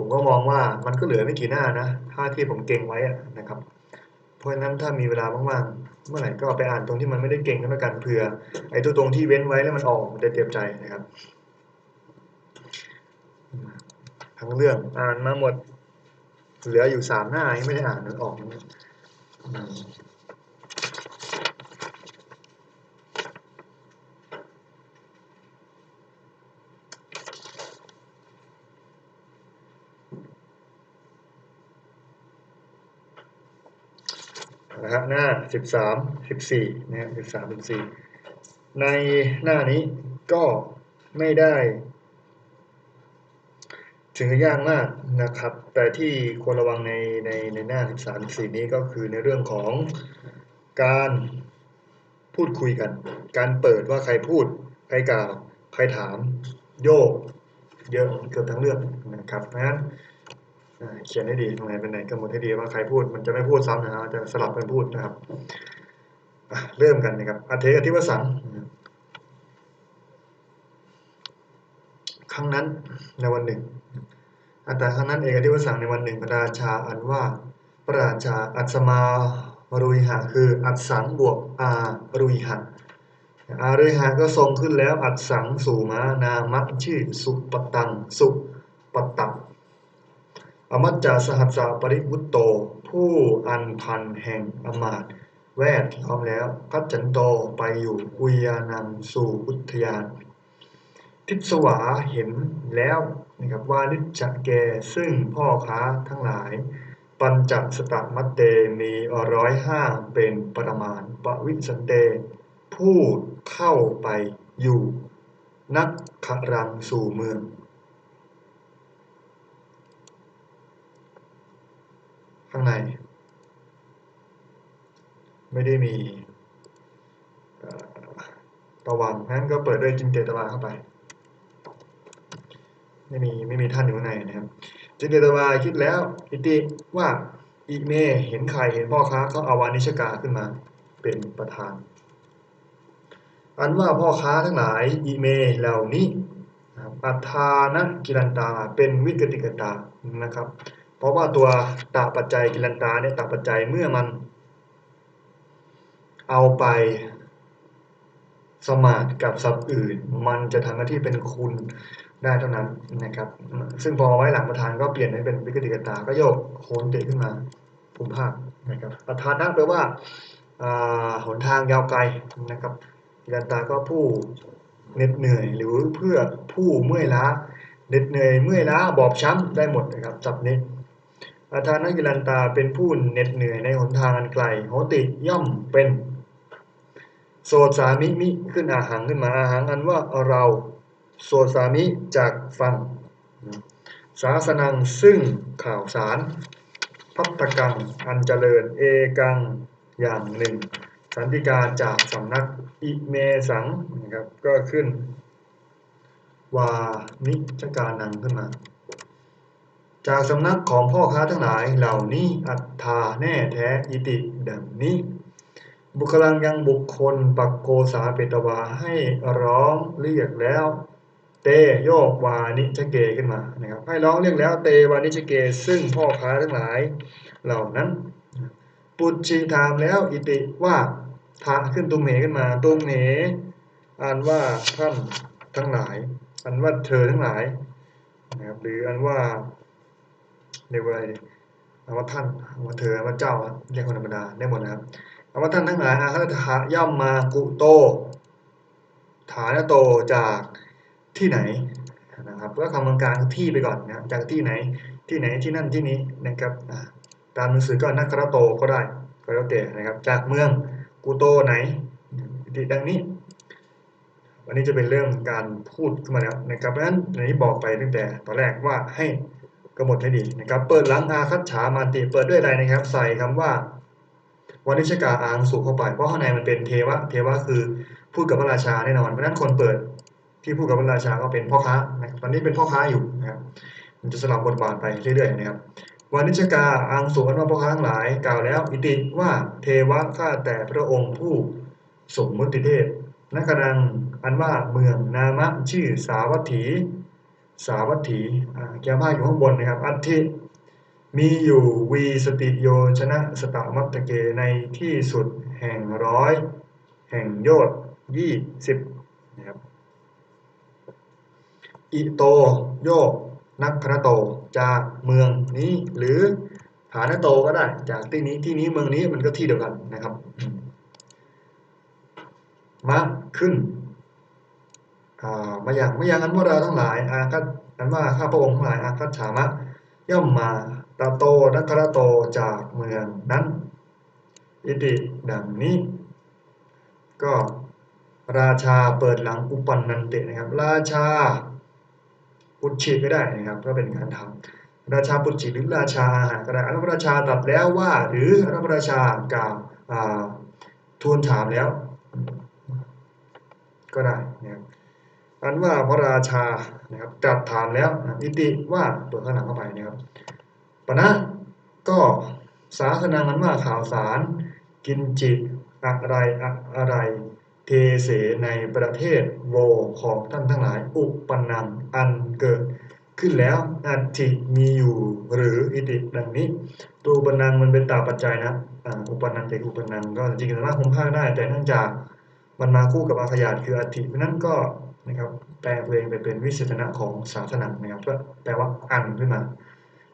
ผมก็มองว่ามันก็เหลือไม่กี่หน้านะถ้าที่ผมเก่งไว้นะครับ เพราะฉะนั้นถ้ามีเวลาว่างๆเมื่อไหร่ก็ไปอ่านตรงที่มันไม่ได้เก่งก็แล้วกันเผื่อไอ้ตัวตรงที่เว้นไว้แล้วมันออกมันจะเจ็บใจนะครับ ทั้งเรื่องอ่านมาหมด เหลืออยู่สามหน้ายังไม่ได้อ่านมันออกอืมนะฮะหน้า สิบสามสิบสี่นะฮะสิบสามสิบสี่ในหน้านี้ก็ไม่ได้ ถึงกับยากมากนะครับ แต่ที่ควรระวังในในในหน้า 13 14 นี้ก็คือในเรื่องของการพูดคุยกัน การเปิดว่าใครพูด ใครกล่าว ใครถาม โยก เยอะเกือบทั้งเรื่องนะครับเพราะฉะนั้นอ่า เขียนให้ดีตรงไหนเป็นไหนกำหนดให้ดีว่าใครพูดมันจะไม่พูดซ้ำนะครับจะสลับกันพูดนะครับเริ่มกันนะครับอเทกทิวสังครั้งนั้นในวันหนึ่งอัตตาครั้งนั้นเอกทิวสังในวันหนึ่งพระราชาอันว่าพระราชาอัศมารุยหะคืออัศสังบวกอารุยหะอารุยหะก็ทรงขึ้นแล้วอัศสังสู่มานามะชื่อสุปตังสุปตัง อมัจจาสหัสสะปริวุตโต ผู้อันพันแห่งอมาตแวดล้อมแล้วพัจจันโตไปอยู่อุยานังสู่อุทยาน ทิศวาเห็นแล้วนะครับว่านิจจแกซึ่งพ่อค้าทั้งหลาย ปัญจสตมัตเตมีร้อยห้าเป็นประมาณปวิสันเต ผู้เข้าไปอยู่ นักขรังสู่เมือง ข้างใน ไม่ได้มีเอ่อประวังนั้นก็เปิดด้วยจินเตตวาเข้าไป ไม่มีไม่มีท่านอยู่ข้างในนะครับ จินเตตวาคิดแล้วอิติว่าอิเมเห็นใครเห็นพ่อค้าเขาเอาวานิชกาขึ้นมาเป็นประธาน อันว่าพ่อค้าทั้งหลายอิเมเหล่านี้นะครับอัฏฐานะกิรันตาเป็นวิกติกตานะครับ เพราะว่าตัวตาปัจจัยกิรันตาเนี่ยตาปัจจัยเมื่อมัน เอาไปสมาทกับศัพท์อื่น มันจะทำหน้าที่เป็นคุณได้เท่านั้นนะครับ ซึ่งพอไว้หลังประธานก็เปลี่ยนให้เป็นวิกติกตา ก็โยกโคนเตะขึ้นมาภูมิภาคนะครับประธานะแปลว่าอ่าหนทางยาวไกลนะครับกิรันตาก็ผู้เหน็ดเหนื่อย หรือเพื่อผู้เมื่อยล้าเหน็ดเหนื่อยเมื่อยล้าบอบช้ำได้หมดนะครับจับนี้ อาทานกิรันตาเป็นผู้เหน็ดเหนื่อยในหนทางอันไกลโหติย่อมเป็น โสดสามิมิขึ้นอาหังขึ้นมาอาหังอันว่าเราโสดสามิจากฟังศาสนังซึ่งข่าวสาร พัตตกังอันเจริญ เอกังอย่างหนึ่ง สันติกาจากสำนักอิเมสังนะครับก็ขึ้น วานิจการนังขึ้นมา จากสำนักของพ่อค้าทั้งหลายเหล่านี้อัตถาแน่แท้อิติดังนี้ บุคลังยังบุคคลปักโกสาเปตวาให้ร้องเรียกแล้ว เตโยกวานิชเกขึ้นมานะครับให้ร้องเรียกแล้วเตวานิชเก ซึ่งพ่อค้าทั้งหลายเหล่านั้น ปุจชิถามแล้วอิติว่าทาขึ้นตุมเหขึ้นมาตุมเหอ่านว่าท่านทั้งหลาย อันว่าเธอทั้งหลายนะครับหรืออันว่า เรียกว่าอะไรอว่าท่านอว่าเธออว่าเจ้าเรียกคนธรรมดาได้หมดนะครับอว่าท่านทั้งหลายอาคาถาย่อมมากุโต ฐานโตจากที่ไหนนะครับก็คำกลางๆที่ไปก่อนนะครับจากที่ไหนที่ไหนที่นั่นที่นี้นะครับตามหนังสือก็นักครโตก็ได้ก็แล้วแต่นะครับ จากเมืองกุโตไหนที่ดังนี้วันนี้จะเป็นเรื่องการพูดขึ้นมาแล้วนะครับเพราะฉะนั้นในนี้บอกไปตั้งแต่ตอนแรกว่าให้ กำหนดให้ดีนะครับ เปิดหลังอาคัตฉามาติเปิดด้วยอะไรนะครับ ใส่คำว่าวานิชกาอางสุเข้าไป เพราะข้างในมันเป็นเทวะ เทวะคือพูดกับพระราชาแน่นอน เพราะฉะนั้นคนเปิดที่พูดกับพระราชาก็เป็นพ่อค้านะตอนนี้เป็นพ่อค้าอยู่นะครับ มันจะสลับบทบาทไปเรื่อยๆนะครับวานิชกาอังสุอันว่าพ่อค้าทั้งหลายกล่าวแล้ว อิติว่าเทวะข้าแต่พระองค์ผู้สมมุติเทพนักดังอันว่าเมืองนามะชื่อสาวัตถี สาวัตถีแก้ผ้าอยู่ข้างบนนะครับ อัติมีอยู่วีสติโยชนะสตมัตเกในที่สุดแห่งร้อยแห่งโยชยี่สิบนะครับอิโตโยกนักครโตจากเมืองนี้หรือฐานโตก็ได้ จากที่นี้ที่นี้เมืองนี้มันก็ที่เดียวกันนะครับมาขึ้น มาอย่างมาอย่างนั้นว่าเราทั้งหลายอาคัตนั้นว่าข้าพระองค์ทั้งหลายอาคัตฉามะย่อมมาตาโตนักครโตจากเมืองนั้น อิติดังนี้ ก็ราชาเปิดหลังอุปันนันเตนะครับ ราชาปุชิก็ได้นะครับ ก็เป็นการทำราชาปุชิหรือราชาอาหารก็ได้อนุราชาตัดแล้วว่า หรืออนุราชากล่าวทูลถามแล้ว ก็ได้นะครับ อันว่าพระราชานะครับตรัสถามแล้วอิติว่าเปิดข้างหลังเข้าไปนะครับปณะก็สาสนางันว่าข่าวสาร กินจิอะไรอะไรเทเสในประเทศโวของท่านทั้งหลาย อุปนังอันเกิดขึ้นแล้วอัติมีอยู่หรืออิติดังนี้ ตัวอุปนังมันเป็นตาปัจจัยนะอุปนังจากอุปนังก็จริงๆสามารถคงภาคได้แต่เนื่องจากมันมาคู่กับอาขยาตคืออัติเพราะนั้นก็ นะครับแปลตัวเองไปเป็นวิเศษณะของศาสนานะครับก็แปลว่าอันขึ้นมา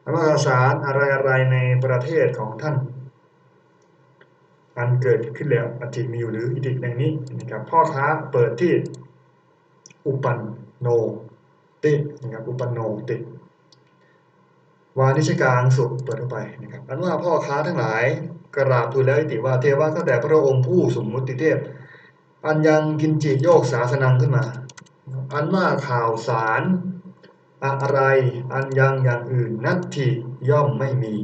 แล้วก็สารอะไรอะไรในประเทศของท่าน อันเกิดขึ้นแล้วอธิมีอยู่หรืออิติอย่างนี้นะครับพ่อค้าเปิดที่อุปันโนตินะครับอุปันโนติวานิชกางสุเปิดเข้าไปนะครับอันว่าพ่อค้าทั้งหลายกราบทูลแล้วอิติว่าเทวะก็แต่พระองค์ผู้สมมุติเทพ อันยังกินจิโยกสาสนังขึ้นมา อันว่าข่าวสาร อะไรอันยังอย่างอื่นนัตถิย่อมไม่มี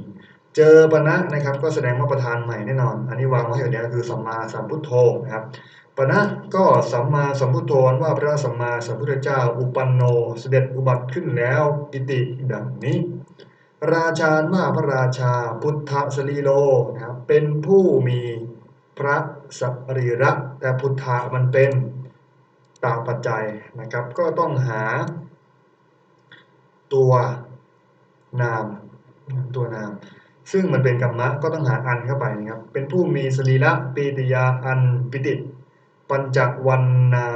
เจอปณะนะครับ ก็แสดงว่าประธานใหม่แน่นอน อันนี้วางไว้อยู่แล้วคือสัมมาสัมพุทโธนะครับปณะก็สัมมาสัมพุทโธว่าพระสัมมาสัมพุทธเจ้า อุปันโนเสด็จอุบัติขึ้นแล้วอิติดังนี้ ราชาว่าพระราชาพุทธสลีโลนะครับเป็นผู้มีพระสัรีระแต่พุทธะมันเป็น ตาปัจจัยนะครับ ก็ต้องหา ตัวนามตัวนาม ซึ่งมันเป็นกรรมะก็ต้องหาอันเข้าไปนะครับ เป็นผู้มีสรีระปีติยาอันปิติ ปัญจวันนา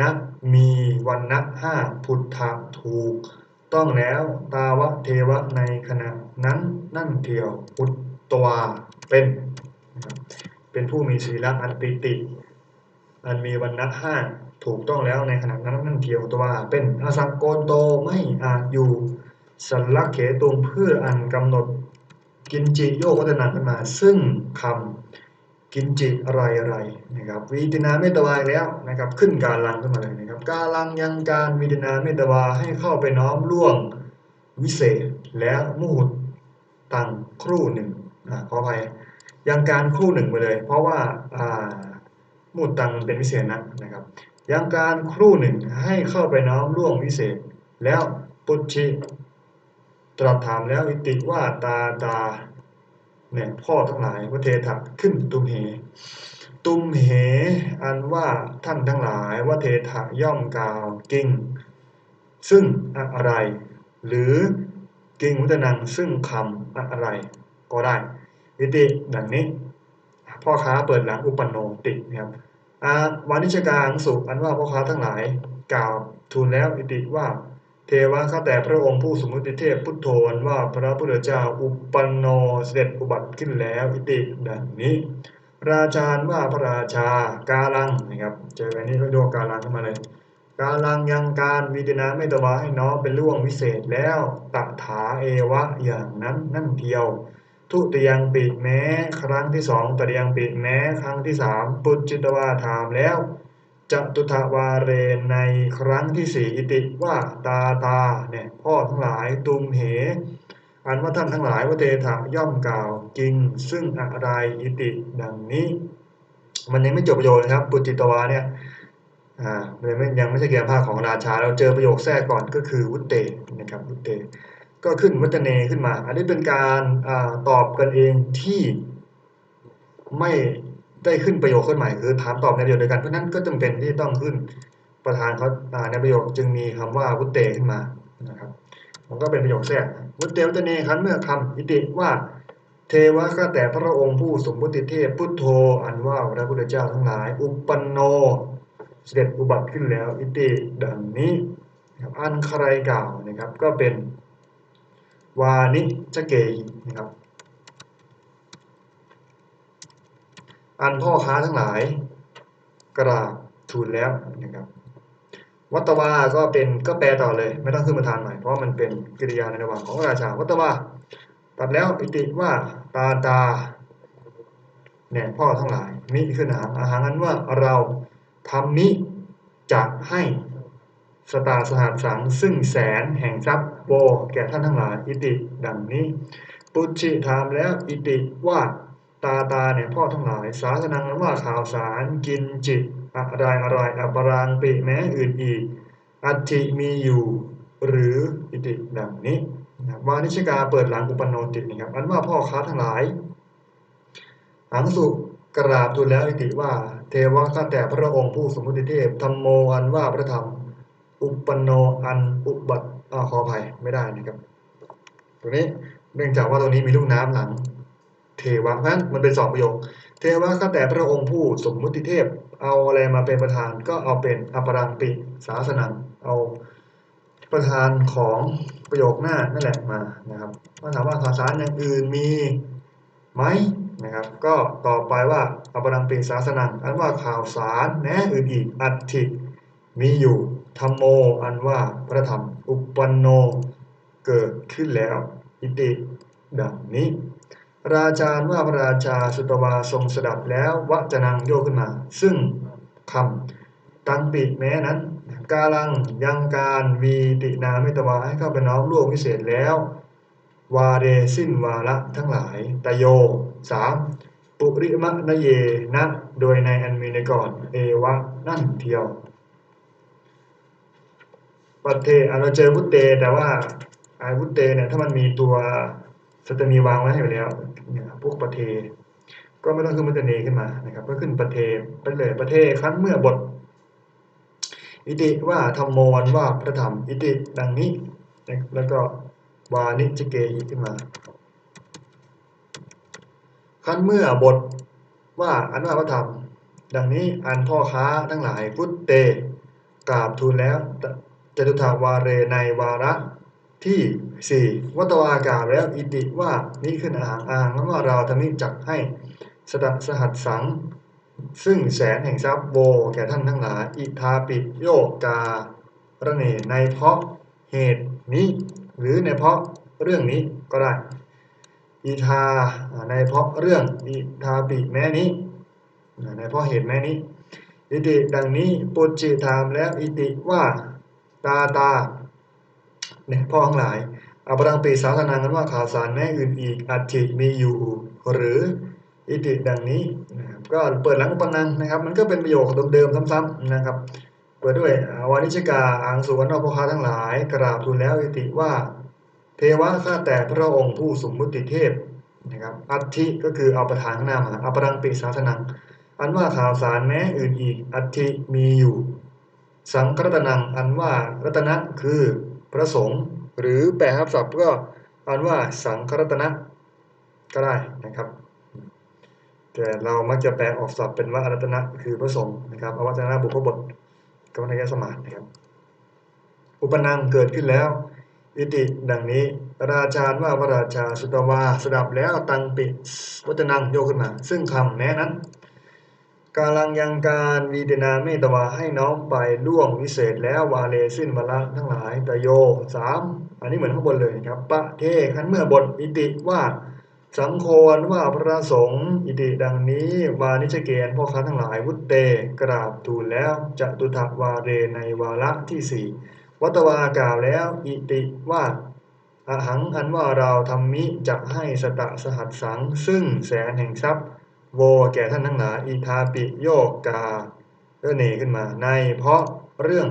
นะมีวันนะห้าพุทธะถูก ต้องแล้วตาวะเทวะในขณะนั้นนั่นเทียวอุตตวาเป็น เป็นผู้มีสรีระอันปิติ อันมีวันนะห้าถูกต้องแล้วในขณะนั้นนั่นเทียวตัวเป็นอสังโกโตไม่อาจอยู่สัลลักเขตุงเพื่ออันกำหนดกินจิโยกวัฒนาขึ้นมา ซึ่งคำกินจิอะไรอะไรนะครับวีตินาเมตวายแล้วนะครับขึ้นการลังขึ้นมาเลยนะครับการลังยังการวีตินาเมตวาให้เข้าไปน้อมล่วงวิเศษแล้วมุหุตังครู่หนึ่งอ่าขออภัยยังการครู่หนึ่งไปเลย เพราะว่าอ่า มุหุตังเป็นวิเศษนะนะครับยังการครู่หนึ่งให้เข้าไปน้อมล่วงวิเศษ แล้วปุชิตรัสถามแล้วอิติว่าตาตาเนี่ยพ่อทั้งหลายพระเทถะขึ้นตุมเห ตุมเห อันว่าท่านทั้งหลายว่าเทถะย่อมกล่าวกิ่ง ซึ่งอะไร หรือกิ่งมุตนังซึ่งคำอะไร ก็ได้อิติดังนี้ พ่อค้าเปิดหลังอุปนโนตินะครับวานิชการสุขอันว่าพ่อค้าทั้งหลายกล่าวทูลแล้วอิติว่าเทวะข้าแต่พระองค์ผู้สมุติเทพพุทโธนว่าพระพุทธเจ้าอุปนโนเสด็จอุบัติขึ้นแล้วอิติดังนี้ ราชาว่าพระราชากาลังนะครับเจออันนี้ก็โยกกาลังขึ้นมาเลยกาลังยังการวิจนาไม่ตวาให้น้องเป็นล่วงวิเศษแล้วตัถาเอวะอย่างนั้นนั่นเทียว ทุติยังปีแม้ ครั้งที่สองตติยังปีแม้ ครั้งที่สามปุจจิตวาถามแล้วจตุทวาเรนในครั้งที่สี่อิติว่าตาตาเนี่ยพ่อทั้งหลายตุมเห อันว่าท่านทั้งหลายวเตถะย่อมกล่าวจริง ซึ่งอะไรอิติดังนี้ มันยังไม่จบประโยคนะครับ ปุจิตวาเนี่ยอ่ายังไม่ยังไม่ใช่เกียรภาคของราชา เราเจอประโยคแทรกก่อนก็คือวุตเตนะครับวุตเต ก็ขึ้นวัตเนขึ้นมา อันนี้เป็นการอตอบกันเองที่ไม่ได้ขึ้นประโยคขึ้นใหม่คือถามตอบในประโยคเดียวกันเพราะนั้นก็จำเป็นที่ต้องขึ้นประธานเขาในประโยคจึงมีคำว่าวุตเตขึ้นมานะครับมันก็เป็นประโยคแทรกมุตเตวตเนคันเมื่อคำอิติว่า เทวะก็แต่พระองค์ผู้สมมุติเทพพุทโธอันว่าพระพุทธเจ้าทั้งหลาย อุปันโน เสด็จอุบัติขึ้นแล้ว อิติดังนี้อันใครกล่าวนะครับ ก็เป็น วานิชเกยนะครับ อันพ่อค้าทั้งหลาย กราบทูลแล้วนะครับ วัตวาก็เป็นก็แปลต่อเลย ไม่ต้องขึ้นมาทานใหม่เพราะมันเป็นกริยาในระหว่างของราชา วัตวาตัดแล้วอิติว่าตาตาเนี่ยพ่อทั้งหลายมิขึ้นหาอาหารนั้นว่าเราทำมิจะให้ สตาสหัสสัง ซึ่งแสนแห่งทรัพย์โบแก่ท่านทั้งหลาย อิติ ดังนี้ ปุชิถามแล้วอิติว่าตาตาเนี่ยพ่อทั้งหลาย สาสนังนั้นว่าข่าวสารกินจิตอะไรอะไรอัปรางปิแม้อื่นอีก อัติมีอยู่ หรืออิติดังนี้นะวานิชกาเปิดหลังอุปนโนตินะครับอันว่าพ่อค้าทั้งหลายหังสุกราบทูลแล้วอิติว่า เทวะข้าแต่พระองค์ผู้สมมุติเทพธรรมโมอันว่าพระธรรม อุปนโนอันอุบัติอ่าขออภัยไม่ได้นะครับตรงนี้เนื่องจากว่าตรงนี้มีลูกน้ำหลัง เทวะนั้นมันเป็นสองประโยค เทวะข้าแต่พระองค์ผู้สมมุติเทพ เอาอะไรมาเป็นประธานก็เอาเป็นอปรังปิสาสนังเอาประธานของประโยคหน้านั่นแหละมานะครับถ้าถามว่าข่าวสารอย่างอื่นมีไหมนะครับ ก็ต่อไปว่าอปรังปิสาสนังอันว่าข่าวสารแม้อื่นอีกอัตถิมีอยู่ ธรรมโมอันว่าพระธรรม อุปันโนเกิดขึ้นแล้ว อิติดังนี้ ราชาว่าพระราชาสุตวาทรงสดับแล้ววจนังโยกขึ้นมา ซึ่งคำตังปิแม้นั้น กาลังยังการวีตินาม่ตวาให้เข้าไปน้อมร่วมวิเศษแล้ว วาเรสิ้นวาระทั้งหลายตโยสามปุริมะนเยนะ โดยในอันมีในก่อน เอวะนั่นเทียว ปเทอเราเจอวุตเต แต่ว่าไอ้วุตเตเนี่ยถ้ามันมีตัวสตมีวางไว้ให้อยู่แล้วเนี่ยพวกปเท ก็ไม่ต้องขึ้นมุตเนขึ้นมานะครับ ก็ขึ้นปเทไปเลยประเทครั้นเมื่อบท อิติว่าธรรมโมวันว่าพระธรรมอิติดังนี้ แล้วก็วานิจเกหิขึ้นมาครั้นเมื่อบทว่าอันว่าพระธรรม ดังนี้อันพ่อค้าทั้งหลายพุทเตกราบทูลแล้ว จตุถาวาเรในวาระที่สี่วัตวากาแล้วอิติว่านี้ขึ้นอาหางอ่างนั้นว่าเราทำนี้จักให้สดับสหัสสัง ซึ่งแสนแห่งทรัพย์โบแก่ท่านทั้งหลายอิทาปิโยการะเนในเพราะเหตุนี้ หรือในเพราะเรื่องนี้ก็ได้อิทาในเพราะเรื่องอิทาปิแม้นี้ในเพราะเหตุแม้นี้ อิติดังนี้ปุจจิถามแล้วอิติว่า ตาตาเนี่ยพ่อทั้งหลายอปรังปีสาธนากันว่าข่าวสารแม่อื่นอีกอัติมีอยู่ หรืออิติดังนี้นะครับก็เปิดหลังอุปนังนะครับ มันก็เป็นประโยคเดิมๆซ้ำๆนะครับเปิดด้วยวานิชกาอังสุวรรณพคาทั้งหลาย กราบทูลแล้วอิติว่า เทวะข้าแต่พระองค์ผู้สมมุติเทพนะครับอัติก็คือเอาประธานข้างหน้ามาอปรังปีสาธนังอันว่าข่าวสารแม้อื่นอีกอัติมีอยู่ สังครัตนังอันว่ารัตนะคือพระสงฆ์หรือแปลครับศัพท์ก็อ่านว่าสังครัตนะก็ได้นะครับแต่เรามักจะแปลออกศัพท์เป็นว่าอรัตนะคือพระสงฆ์นะครับอวัตนะบุพบทก็ในแง่สมาธินะครับ อุปนังเกิดขึ้นแล้ว อิติดังนี้ ราชาว่าพระราชาสุตวาสดับแล้วตังปิวัจนังโยกขึ้นมา ซึ่งคำแม้นั้น กาลังยังการวีเดนาเมตวาให้น้องไปล่วงวิเศษแล้ววาเลสิ้นวาระทั้งหลายตโยสามอันนี้เหมือนข้างบนเลยครับปะเทขันเมื่อบทอิติว่าสังโคนว่าพระสงฆ์อิติดังนี้วานิชเกณพ่อค้าทั้งหลายวุตเตกราบทูลแล้วจะตุถวาเรในวาระที่สี่วัตวากล่าวแล้วอิติว่าอาหังอันว่าเราทำมิจะให้สตะสหัสสัง ซึ่งแสนแห่งทรัพย์ โวแก่ท่านทั้งหลายอิทาปิโยกาก็เนขึ้นมา ในเพราะเรื่อง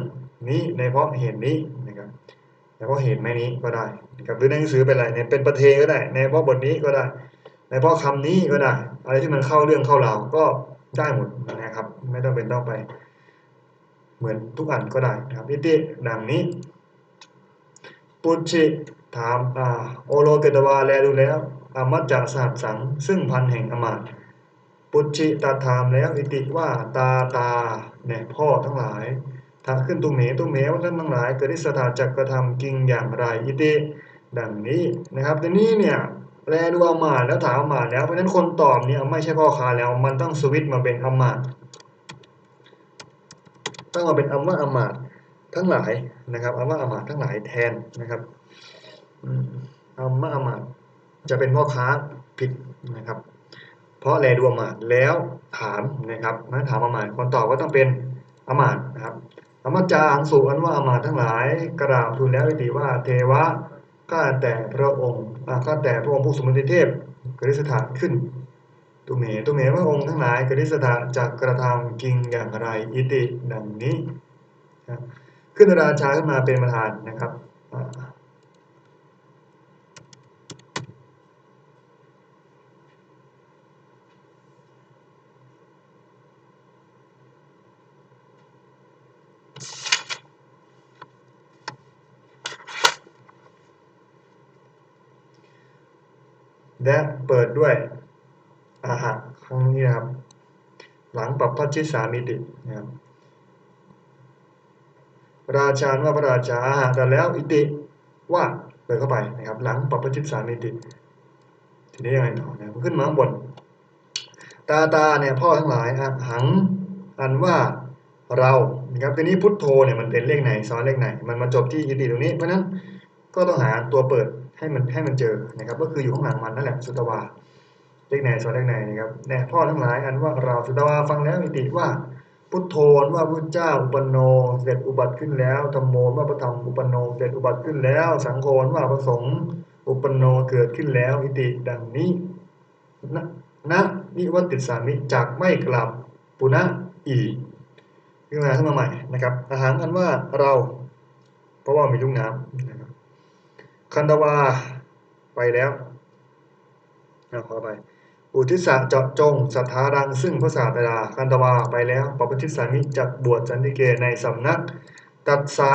นี้ในเพราะเหตุนี้นะครับในเพราะเหตุแม่นี้ก็ได้นะครับหรือในหนังสือเป็นอะไรเนี่ยเป็นประเทก็ได้ ในเพราะบทนี้ก็ได้ ในเพราะคำนี้ก็ได้ อะไรที่มันเข้าเรื่องเข้าราวก็ได้หมดนะครับ ไม่ต้องเป็นต้องไป เหมือนทุกอันก็ได้นะครับอิติดังนี้ ปุชิถามอ่าโอโลเกตวาแลดูแล้วอมัจจะสหัสสัง ซึ่งพันแห่งอมาตย์ ปุชิตาถามแล้วอิติว่าตาตาเนี่ยพ่อทั้งหลายถ้าขึ้นตุเมตุเมว่าท่านทั้งหลายเกิดที่สถาจักกระทำกิงอย่างไรอิติดังนี้นะครับทีนี้เนี่ยแลดูอมาตแล้วถามอมาตแล้วเพราะฉะนั้นคนตอบเนี่ยไม่ใช่พ่อค้าแล้ว มันต้องสวิตมาเป็นอมาตต้องมาเป็นอำว่าอมาตทั้งหลายนะครับอำว่าอมาตทั้งหลายแทนนะครับอืมอำว่าอมาตจะเป็นพ่อค้าผิดนะครับ เพราะแลดูอมาตแล้วถามนะครับนั้ถามอมาตคนตอบก็ต้องเป็นอมาตนะครับอมาจาอังสุอันว่าอมาตทั้งหลายกราบทูลแล้ววิติว่าเทวะข้าแต่พระองค์ข้าแต่พระองค์ผู้สมณเทพกริสถานขึ้นตุเมตุเมพระองค์ทั้งหลายกริสถานจากกระทำกิงอย่างไรอิติดังนี้ ขึ้นราชาขึ้นมาเป็นประธานนะครับ และเปิดด้วยอาหารครั้งนี้นะครับ หลังปรับพัชชิสามิตินะครับราชาว่าพระราชาอาหารแต่แล้วอิติว่าเปิดเข้าไปนะครับ หลังปรับพัชชิสามิติ ทีนี้ยังไงต่อนะขึ้นมาข้างบน ตาตาเนี่ยพ่อทั้งหลายหังอันว่าเรานะครับทีนี้พุทโธเนี่ยมันเป็นเลขไหนซ้อนเลขไหน มันมาจบที่อิติตรงนี้เพราะนั้นก็ต้องหาตัวเปิด ให้มันให้มันเจอนะครับก็คืออยู่ข้างหลังมันนั่นแหละสุตวาเลขไหนซ้อนเลขไหนนะครับเนี่ยพ่อทั้งหลายอันว่าเราสุตวาฟังแล้วอิติว่าพุทโธนว่าพุทธเจ้าอุปนโนเสร็จอุบัติขึ้นแล้วธรรมโมว่าพระธรรมอุปนโนเสร็จอุบัติขึ้นแล้ว สังโฆนว่าพระสงฆ์อุปนโนเกิดขึ้นแล้วอิติดังนี้นะนะนิวัติสามิจากไม่กลับปุณะอีกขึ้นมาขึ้นมาใหม่นะครับอาหารอันว่าเรา เพราะว่ามีลูกน้ำนะ คันตวา ไปแล้วเอาขอไป อุทิศเจาะจงสัทธารังซึ่งพระศาสดาคันตวาไปแล้วปปชิสามิจักบวชสันติเกในสำนัก ตัดสะ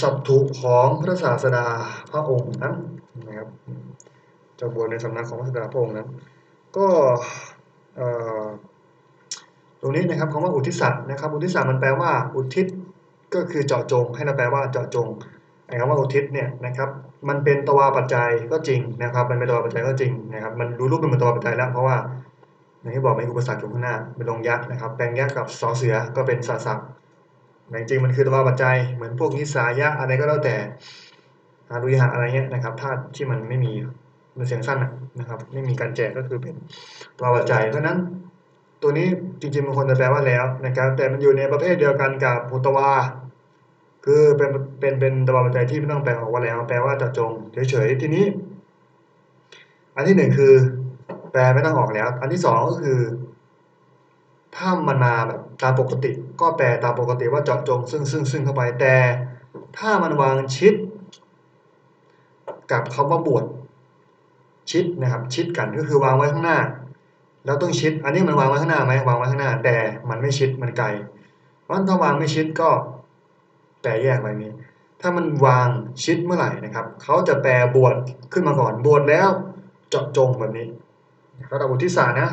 สัตถุของพระศาสดาพระองค์นั้นนะครับจะบวชในสำนักของพระศาสดาพระองค์นั้น ก็ตรงนี้นะครับคำว่าอุทิศะนะครับ อุทิศะมันแปลว่า อุทิศก็คือเจาะจง ให้เราแปลว่าเจาะจงไอ้คำว่าอุทิศเนี่ยนะครับ มันเป็นตวาปัจจัยก็จริงนะครับ มันเป็นตวาปัจจัยก็จริงนะครับ มันรู้รูปเป็นเหมือนตวาปัจจัยแล้ว เพราะว่าอย่างที่บอกมีอุปสรรคอยู่ข้างหน้าเป็นลงยักษ์นะครับ แปลงยักษ์กับสอเสือก็เป็นสาสักแต่จริงมันคือตวาปัจจัยเหมือนพวกนิสายะอะไรก็แล้วแต่อารุยหะอะไรเงี้ยนะครับธาตุที่มันไม่มีมันเสียงสั้นนะครับ ไม่มีการแจกก็คือเป็นตัวปัจจัยเพราะฉะนั้นตัวนี้จริงๆมันควรจะแปลว่าแล้วนะครับ แต่มันอยู่ในประเภทเดียวกันกับพุตวา คือเป็นเป็นเป็นตัวปัจจัยที่ไม่ต้องแปลออกว่าแล้ว แปลว่าเจาะจงเฉยๆทีนี้ อันที่หนึ่งคือ แปลไม่ต้องออกแล้ว อันที่สองก็คือ ถ้ามันมาแบบตามปกติ ก็แปลตามปกติว่าเจาะจง ซึ่งซึ่งซึ่งเข้าไปแต่ ถ้ามันวางชิด กับคำว่าบวชชิดนะครับ ชิดกันก็คือวางไว้ข้างหน้า แล้วต้องชิด อันนี้มันวางไว้ข้างหน้าไหมวางไว้ข้างหน้า แต่มันไม่ชิดมันไกลเพราะถ้าวางไม่ชิดก็ ปลแยกไปนี้ ถ้ามันวางชิดเมื่อไหร่นะครับเขาจะแปลบวชขึ้นมาก่อนบวชแล้วเจาะจงแบบนี้ระดับอุทิศานะ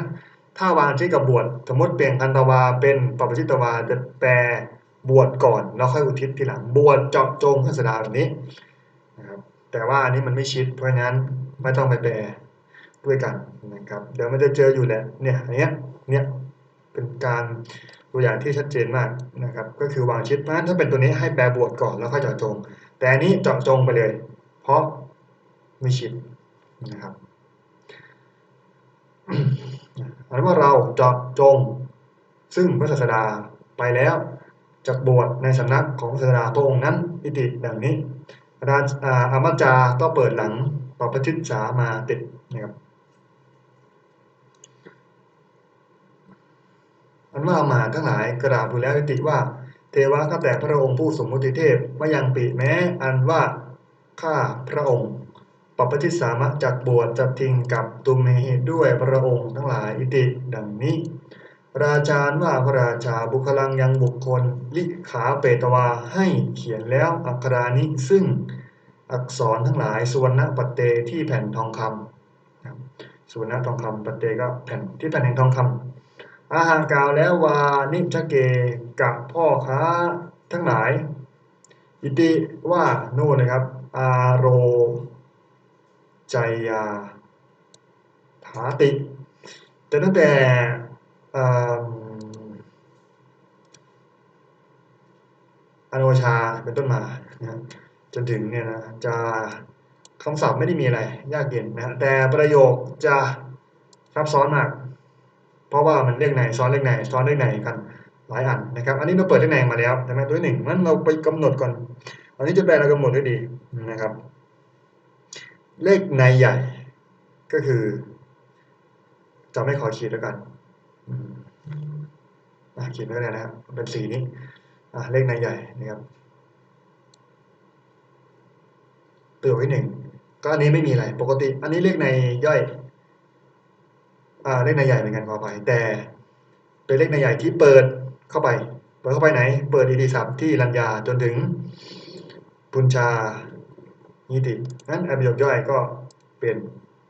ถ้าวางชิดกับบวชสมมติเปลี่ยนคันตวาเป็นปปชิตวาจะแปลบวชก่อนแล้วค่อยอุทิศทีหลังบวชเจาะจงพระสดาแบบนี้นะครับแต่ว่าอันนี้มันไม่ชิด เพราะงั้นไม่ต้องไปแปลด้วยกันนะครับ เดี๋ยวมันจะเจออยู่แหละเนี่ยอันเนี้ยเนี่ยเป็นการ ตัวอย่างที่ชัดเจนมากนะครับ ก็คือวางชิดเพราะฉะนั้นถ้าเป็นตัวนี้ให้แปลบวชก่อนแล้วค่อยเจาะจง แต่อันนี้เจาะจงไปเลย เพราะม่ชิดนะครับอันว่าเราเจาะจง ซึ่งพระศาสดาไปแล้วจากบวชในสำนักของพระศาสดาพระองค์นั้นอิติดังนี้ราชอามาจาต้องเปิดหลังปปชิตสามาติดนะครับ อันว่ามาทั้งหลายกราบดูแล้วอิติว่า เทวะข้าแต่พระองค์ผู้สมมุติเทพว่ายังปีแม้ อันว่าข้าพระองค์ปปชิสามะจากบวชจัดทิ้งกับตุเมเหตุด้วยพระองค์ทั้งหลายอิติดังนี้ ราชาว่าพระราชาบุคลังยังบุคคล ลิขาเปตวาให้เขียนแล้วอักรานิซึ่งอักษรทั้งหลายสุวรรณปัตเตที่แผ่นทองคำนะสุวรรณทองคำปัตเตก็แผ่นที่แผ่นแห่งทองคำ อาหารกล่าวแล้ววานิชเกกับพ่อค้าทั้งหลาย อิติว่านู่นนะครับ อาโรใจยาถาติ แต่ตั้งแต่เอิ่มอโนชาเป็นต้นมานะจนถึงเนี่ยนะจะคำศัพท์ไม่ได้มีอะไร ยากเย็นนะแต่ประโยคจะซับซ้อนมาก เพราะว่ามันเรียกไหนซ้อนเรียกไหนซ้อนเรียกไหนกันหลายอันนะครับ อันนี้เราเปิดเรียกไหนมาแล้วใช่ไหมตัวหนึ่งนั้นเราไปกำหนดก่อน อันนี้จะแปลเรากำหนดให้ดีนะครับ เลขในใหญ่ก็คือ จะไม่ขอขีดแล้วกันอืมอะขีดไม่ได้นะครับ เป็นสีนี้อะเลขในใหญ่นะครับประโยคที่หนึ่งก็อันนี้ไม่มีอะไร ปกติ อันนี้เลขในย่อย เลขในใหญ่เหมือนกันขอไปแต่เป็นเลขในใหญ่ที่เปิดเข้าไป เปิดเข้าไปไหน เปิดอีดีศัพท์ที่รัญญาจนถึงปุญชานิตินั้นไอ้ประโยคย่อยก็เปลี่ยน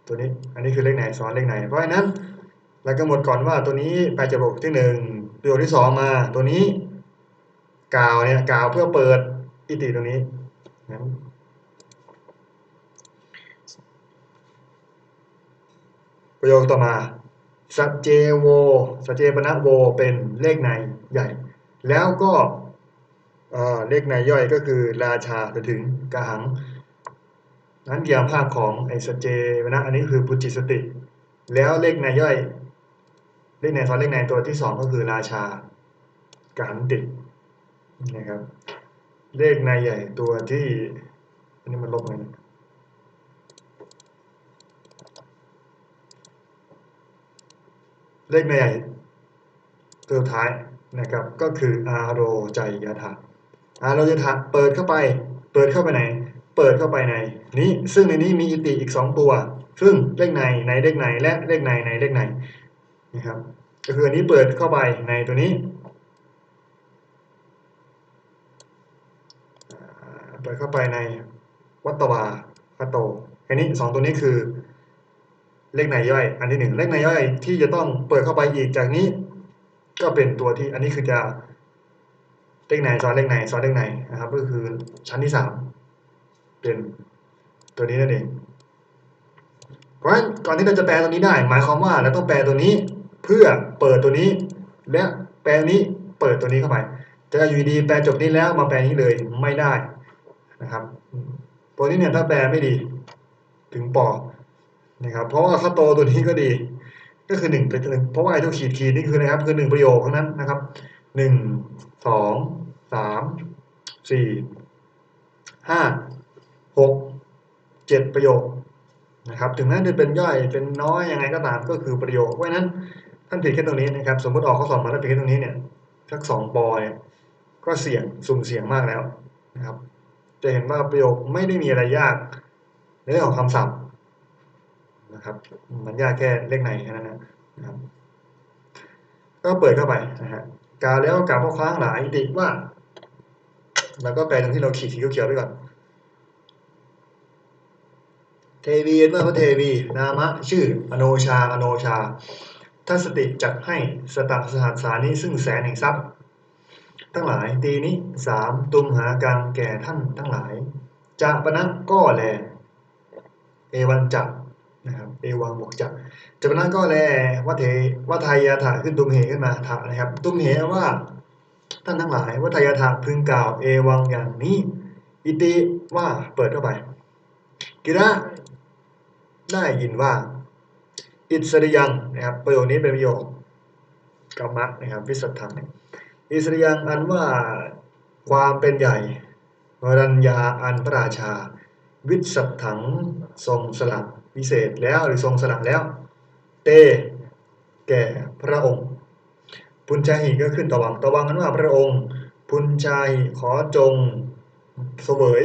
ตัวนี้ อันนี้คือเลขไหนซ้อนเลขไหน เพราะฉะนั้นเรากำหนดก่อนว่าตัวนี้แปจากระโยคที่หนึ่งประโยคที่สองมาตัวนี้กล่าวเนี่ยกล่าวเพื่อเปิดอิติตรงนี้นั้นประโยคต่อมา สัจเจโวสัจเจปนะโวเป็นเลขในใหญ่ แล้วก็เเลขในย่อยก็คือราชาจะถึงกหัง นั้นเกี่ยวภาพของไอสัจเจปนะอันนี้คือปุจจิสติ แล้วเลขในย่อยเลขในซ้อนเลขในตัวที่สองก็คือราชากหันตินะครับ เลขในใหญ่ตัวที่อันนี้มันลบไงนี่ย เลขในใหญ่ตัวสุดท้ายนะครับ ก็คืออาโรใจยถาอาโรใจยถาเปิดเข้าไป เปิดเข้าไปไหน เปิดเข้าไปในนี้ซึ่งในนี้มีอิติอีกสองตัว ซึ่งเลขในในเลขในและเลขในในเลขในนะครับ ก็คืออันนี้เปิดเข้าไปในตัวนี้เปิดเข้าไปในวัตตวาคาโตอันนี้สองตัวนี้คือ เลขในย่อย อันที่หนึ่งเลขในย่อยที่จะต้องเปิดเข้าไปอีกจากนี้ ก็เป็นตัวที่อันนี้คือจะเลขในซ้อนเลขในซ้อนเลขในนะครับ ก็คือชั้นที่สามเป็นตัวนี้นั่นเองเพราะฉะนั้นก่อนที่เราจะแปลตัวนี้ได้ หมายความว่าเราต้องแปลตัวนี้เพื่อเปิดตัวนี้ และแปลนี้เปิดตัวนี้เข้าไปจะอยู่ดีแปลจบนี้แล้วมาแปลนี้เลยไม่ได้นะครับ ตัวนี้เนี่ยถ้าแปลไม่ดี ถึงปอ นะครับเพราะว่าข้าโตตัวนี้ก็ดี ก็คือหนึ่งเป็นหนึ่งเพราะว่าไอ้ตัวขีดขีดนี่คืออะครับคือหนึ่งประโยคทั้งนั้นนะครับหนึ่งสองสามสี่ห้าหกเจ็ดประโยคนะครับถึงแม้จะเป็นย่อยเป็นน้อยยังไงก็ตามก็คือประโยคเพราะฉะนั้นท่านผิดแค่ตรงนี้นะครับ สมมติออกข้อสอบมาแล้วผิดแค่ตรงนี้เนี่ยสักสองปอเนี่ยก็เสี่ยงสุ่มเสี่ยงมากแล้วนะครับจะเห็นว่าประโยคไม่ได้มีอะไรยากในเรื่องของคำศัพท์ นะครับมันยากแค่เลขไหนแค่นั้นนะครับ ก็เปิดเข้าไปนะฮะกาแล้วกาวพ่อค้างหลายติว่า แล้วก็แปลตรงที่เราขีดสีเขียวๆไปก่อนเทวีเมื่อพระเทวีนามะชื่ออโนชาอโนชาท่านสติจัดให้สตสหัสสานี้ซึ่งแสนแห่งทรัพย์ ทั้งหลายตีนี้สามตุมหากังแก่ท่านทั้งหลายจะปนะก็แล เอวันจัก นะครับเอวังบวกจักจะปนะก็แลวัเทวัทายาถาขึ้นตุมเหขึ้นมาถานะครับ ตุมเหว่าท่านทั้งหลายวัทายาถาพึงกล่าวเอวังอย่างนี้ อิติว่าเปิดเข้าไป กิระได้ยินว่า อิสริยังนะครับประโยคนี้เป็นประโยคกรรมะนะครับวิสัทธังอิสริยังอันว่าความเป็นใหญ่วรัญญาอันพระราชา วิสัทถังทรงสลัก วิเศษแล้วหรือทรงสลักแล้ว เต แก่พระองค์พุนชาหิก็ขึ้นตะวังตะวังนั้นว่าพระองค์พุนชาหิขอจงเสวย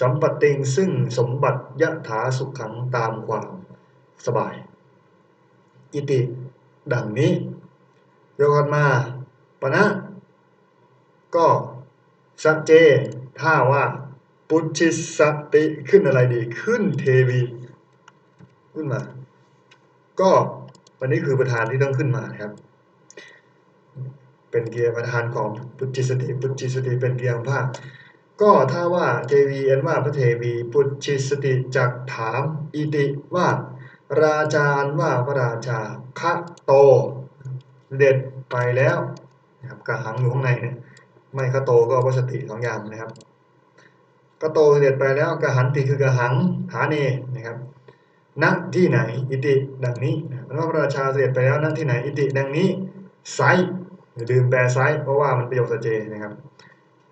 สัมปติงซึ่งสมบัติยะถาสุขขังตามความสบาย อิติ ดังนี้โยกันมาปณะก็สัจเจ ถ้าว่า ปุชิสติขึ้นอะไรดีขึ้นเทวี ขึ้นมา ก็วันนี้คือประธานที่ต้องขึ้นมานะครับ เป็นเกียร์ประธานของปุจิสติปุจิสติเป็นเกียร์ภาคก็ถ้าว่าเทวีอันว่าพระเทวีปุจิสติจักถามอิติว่า ราชานว่าพระราชาคะโต เด็ดไปแล้วนะครับกระหังอยู่ข้างในเนี่ยไม่คะโตก็วัสติสองอย่างนะครับกะโตเด็จไปแล้วกระหันติคือกระหังฐาเนนะครับ ณที่ไหน อิติดังนี้พระพระราชาเสด็จไปแล้วณที่ไหน อิติดังนี้ไซดื่มแปลไซเพราะว่ามันประโยคสเจนะครับ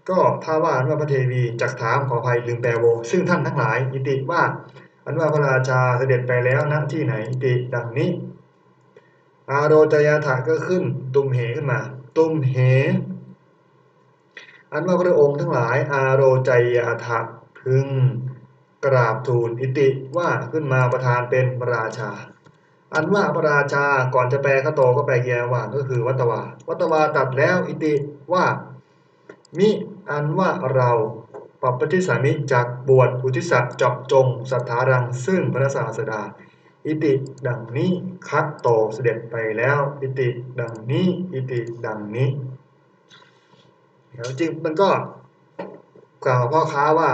ก็ถ้าว่าอันว่าพระเทวีจักถามขออภัยลืมแปลโว ซึ่งท่านทั้งหลาย อิติว่าอันว่าพระราชาเสด็จไปแล้วณที่ไหน อิติดังนี้ อาโรจยาถะก็ขึ้น ตุมเหขึ้นมา ตุมเหอันว่าพระองค์ทั้งหลาย อาโรจยาถะพึง กราบทูลอิติว่าขึ้นมาประธานเป็นพระราชา อันว่าพระราชาก่อนจะแปลขโตก็แปลเกียว่าก็คือวัตวาวัตวาตัดแล้วอิติว่า มิอันว่าเราปรับปฏิสามิจากบวชอุทิศเจาะจงสัทธารังซึ่งพระศาสดา อิติดังนี้คัตโตเสด็จไปแล้ว อิติดังนี้อิติดังนี้จริงมันก็กล่าวพ่อค้าว่า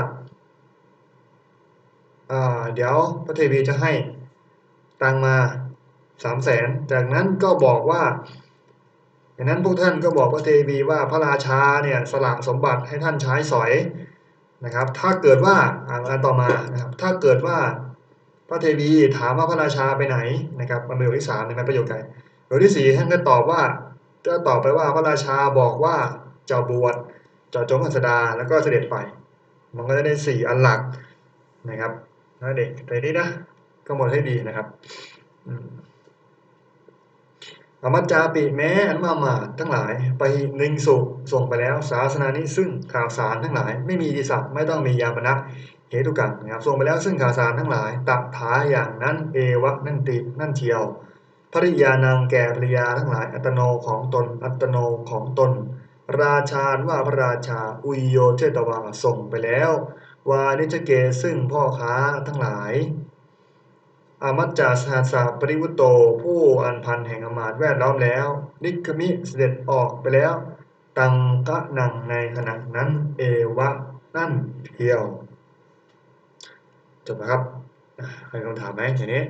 เดี๋ยวพระเทวีจะให้ตังมาสามแสนจากนั้นก็บอกว่าอย่างนั้นพวกท่านก็บอกพระเทวีว่าพระราชาเนี่ยสละสมบัติให้ท่านใช้สอยนะครับ ถ้าเกิดว่าอ่านต่อมานะครับ ถ้าเกิดว่าพระเทวีถามว่าพระราชาไปไหนนะครับมันประโยคที่สามในประโยคใดประโยคที่สี่ท่านก็ตอบว่าก็ตอบไปว่าพระราชาบอกว่าเจ้าบวชเจ้าจงหัสดาแล้วก็เสด็จไป มันก็จะได้สี่อันหลักนะครับ นะเด็กแต่นี้นะก็หมดให้ดีนะครับอมัจจาปิแม้อันมามาทั้งหลายไปนิงสุส่งไปแล้ว ศาสนานี้ซึ่งข่าวสารทั้งหลาย ไม่มีดิสักไม่ต้องมียาปณะเหตุกังนะครับส่งไปแล้วซึ่งข่าวสารทั้งหลาย ตักถาอย่างนั้นเอวะนั่นตินั่นเทียวภริยานางแก่ภริยาทั้งหลาย อัตโนของตน อัตโนของตน ราชาว่าพระราชาอุยโยเชตวาส่งไปแล้ว วานิจเกซึ่งพ่อค้าทั้งหลาย อามัจจาสหัสาปริวุโตผู้อันพันแห่งอมาตแวดล้อมแล้ว นิคมิเสด็จออกไปแล้ว ตังกะนังในขณะนั้น เอวะนั่นเพียว จบนะครับใครคำถามไหมทีนี้